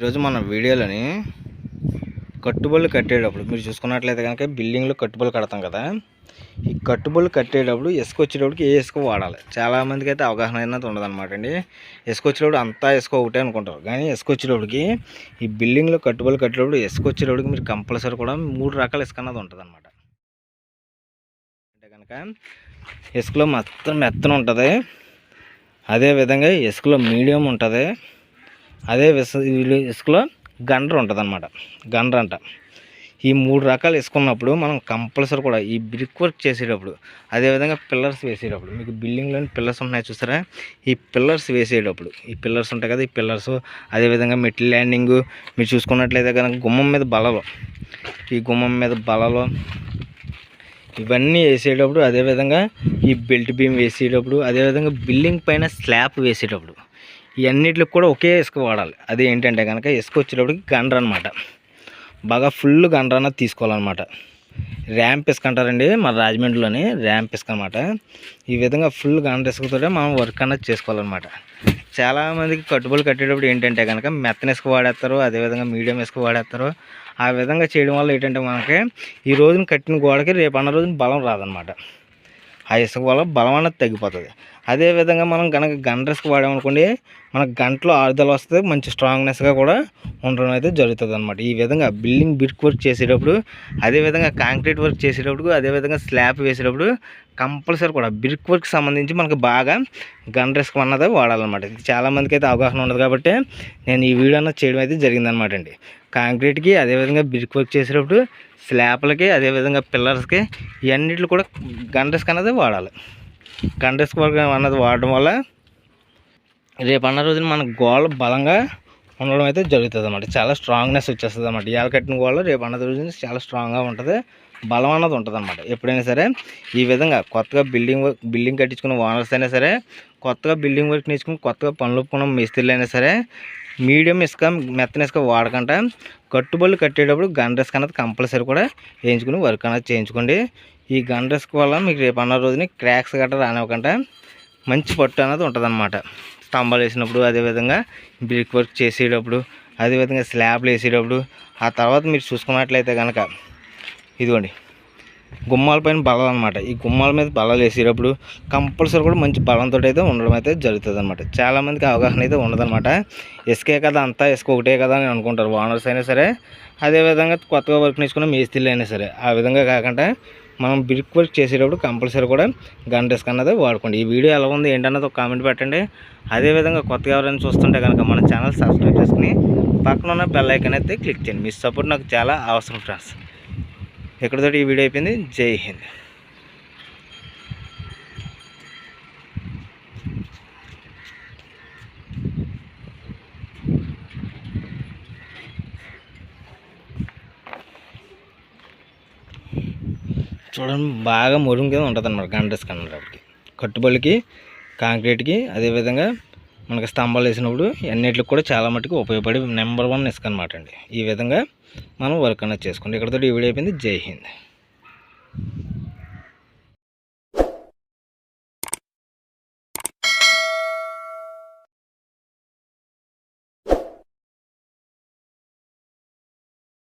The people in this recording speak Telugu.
ఈరోజు మన వీడియోలోని కట్టుబడులు కట్టేటప్పుడు మీరు చూసుకున్నట్లయితే కనుక బిల్డింగ్లో కట్టుబడులు కడతాం కదా. ఈ కట్టుబడులు కట్టేటప్పుడు ఇసుక వచ్చేటప్పటికి ఏ ఇసుక వాడాలి? చాలామందికి అయితే అవగాహన అయినది ఉండదన్నమాట అండి. ఇసుక వచ్చేటప్పుడు అంతా ఇసుక ఒకటే అనుకుంటారు. కానీ ఇసుక వచ్చేటప్పటికి ఈ బిల్డింగ్లో కట్టుబడులు కట్టేటప్పుడు ఇసుక వచ్చేటప్పటికి మీరు కంపల్సరీ కూడా మూడు రకాల ఇసుక అన్నది ఉంటుంది అనమాట అంటే కనుక ఇసుకలో మొత్తం మెత్తన ఉంటుంది. అదేవిధంగా ఇసుకలో మీడియం ఉంటుంది. అదే విస ఇసుకలో గండ్ర ఉంటుంది అనమాట గండ్ర అంట ఈ మూడు రకాలు ఇసుకున్నప్పుడు మనం కంపల్సరీ కూడా ఈ బ్రిక్ వర్క్ చేసేటప్పుడు అదేవిధంగా పిల్లర్స్ వేసేటప్పుడు మీకు బిల్డింగ్లోని పిల్లర్స్ ఉన్నాయి చూసారా ఈ పిల్లర్స్ వేసేటప్పుడు ఈ పిల్లర్స్ ఉంటాయి కదా ఈ పిల్లర్స్ అదేవిధంగా మెట్ల ల్యాండింగ్ మీరు చూసుకున్నట్లయితే కనుక గుమ్మం మీద బలలో ఈ గుమ్మం మీద బలలో ఇవన్నీ వేసేటప్పుడు అదేవిధంగా ఈ బెల్ట్ బీమ్ వేసేటప్పుడు అదేవిధంగా బిల్డింగ్ పైన స్లాబ్ వేసేటప్పుడు ఇవన్నిటికి కూడా ఒకే ఇసుక వాడాలి. అది ఏంటంటే కనుక ఇసుక వచ్చేటప్పటికి గండ్ర అనమాట బాగా ఫుల్ గండ్ర తీసుకోవాలన్నమాట. ర్యాంప్ ఇసుక అంటారండి మన రాజమండ్రిలోని ర్యాంప్ ఇసుక అనమాట ఈ విధంగా ఫుల్ గండ్ర ఇసుకతో మనం వర్క్ అన్నది చేసుకోవాలన్నమాట. చాలామందికి కట్టుబడులు కట్టేటప్పుడు ఏంటంటే కనుక మెత్తన ఇసుక వాడేస్తారు అదేవిధంగా మీడియం ఇసుక వాడేస్తారు. ఆ విధంగా చేయడం వల్ల ఏంటంటే మనకి ఈ రోజున కట్టిన గోడకి రేపు అన్న రోజున బలం రాదనమాట ఆ ఇసుక వల్ల బలం అనేది తగ్గిపోతుంది. అదేవిధంగా మనం కనుక గంట ఇసుక వాడామనుకోండి మనకు గంటలో ఆరుదల వస్తుంది మంచి స్ట్రాంగ్నెస్గా కూడా ఉండడం అయితే జరుగుతుంది అనమాట ఈ విధంగా బిల్డింగ్ బిట్ వర్క్ చేసేటప్పుడు అదేవిధంగా కాంక్రీట్ వర్క్ చేసేటప్పుడు అదేవిధంగా స్లాబ్ వేసేటప్పుడు కంపల్సరీ కూడా బ్రిక్ వర్క్ సంబంధించి మనకు బాగా గన్ రిస్క్ అన్నది వాడాలన్నమాట. ఇది చాలామందికి అయితే అవగాహన ఉండదు కాబట్టి నేను ఈ వీడియో అన్నది చేయడం అయితే జరిగిందనమాట అండి కాంక్రీట్కి అదేవిధంగా బ్రిక్ వర్క్ చేసేటప్పుడు స్లాబ్లకి అదేవిధంగా పిల్లర్స్కి ఇవన్నిటిలో కూడా గన్ అనేది అన్నది వాడాలి. గన్ వర్క్ అన్నది వాడడం వల్ల రేపు అన్న రోజున మన గోడ బలంగా ఉండడం అయితే జరుగుతుంది అన్నమాట చాలా స్ట్రాంగ్నెస్ వచ్చేస్తుంది అన్నమాట ఇవాళ కట్టిన గోడ రేపు అన్న రోజున చాలా స్ట్రాంగ్గా ఉంటుంది బలం అన్నది ఉంటుంది అనమాట ఎప్పుడైనా సరే ఈ విధంగా కొత్తగా బిల్డింగ్ వర్క్ బిల్డింగ్ కట్టించుకున్న ఓనర్స్ అయినా సరే కొత్తగా బిల్డింగ్ వర్క్ నేర్చుకుని కొత్తగా పనులు ఒప్పుకున్న మిస్త్రీలు అయినా సరే మీడియం ఇసుక మెత్తన ఇసుక వాడకుండా కట్టుబడులు కట్టేటప్పుడు గన్ రిస్క్ అనేది కంపల్సరీ కూడా వేయించుకుని వర్క్ అనేది చేయించుకోండి. ఈ గన్ రిస్క్ వల్ల మీకు రేపు అన్న రోజుని క్రాక్స్ గట్రా రానివ్వకుండా మంచి పట్టు అనేది ఉంటుంది అనమాట స్తంభాలు వేసినప్పుడు అదేవిధంగా బ్రిక్ వర్క్ చేసేటప్పుడు అదేవిధంగా స్లాబ్లు వేసేటప్పుడు ఆ తర్వాత మీరు చూసుకున్నట్లయితే కనుక ఇదిగోండి. గుమ్మాల పైన బలం అనమాట ఈ గుమ్మాల మీద బలాలు వేసేటప్పుడు కంపల్సరీ కూడా మంచి బలంతో అయితే ఉండడం అయితే జరుగుతుంది అనమాట చాలామందికి అవగాహన అయితే ఉండదన్నమాట. ఇసుకే కదా అంతా ఇసుక ఒకటే కదా అని అనుకుంటారు ఓనర్స్ అయినా సరే. అదేవిధంగా కొత్తగా వర్క్ నేర్చుకున్న మేస్త్రీలు అయినా సరే. ఆ విధంగా కాకుండా మనం బ్రిక్ వర్క్ చేసేటప్పుడు కంపల్సరీ కూడా గన్ డిస్క్ అన్నది వాడుకోండి. ఈ వీడియో ఎలా ఉంది ఏంటన్నది ఒక కామెంట్ పెట్టండి. అదేవిధంగా కొత్తగా ఎవరైనా చూస్తుంటే కనుక మన ఛానల్ సబ్స్క్రైబ్ చేసుకుని పక్కన ఉన్న బెల్ ఐకన్ అయితే క్లిక్ చేయండి. మీ సపోర్ట్ నాకు చాలా అవసరం ఫ్రెండ్స్. ఇక్కడితో ఈ వీడియో అయిపోయింది? జై హింద్. చూడండి బాగా మురుగు కింద ఉంటుంది అనమాట గండ్రస్ కన్నడానికి కట్టుబడికి కాంక్రీట్కి అదేవిధంగా మనకి స్తంభాలు వేసినప్పుడు అన్నిటికి కూడా చాలా మటుకు ఉపయోగపడి నెంబర్ వన్ ఇసుక అనమాట అండి. ఈ విధంగా మనం వర్క్ అనేది చేసుకోండి ఇక్కడతో ఈ వీడియో అయిపోయింది. జై హింద్.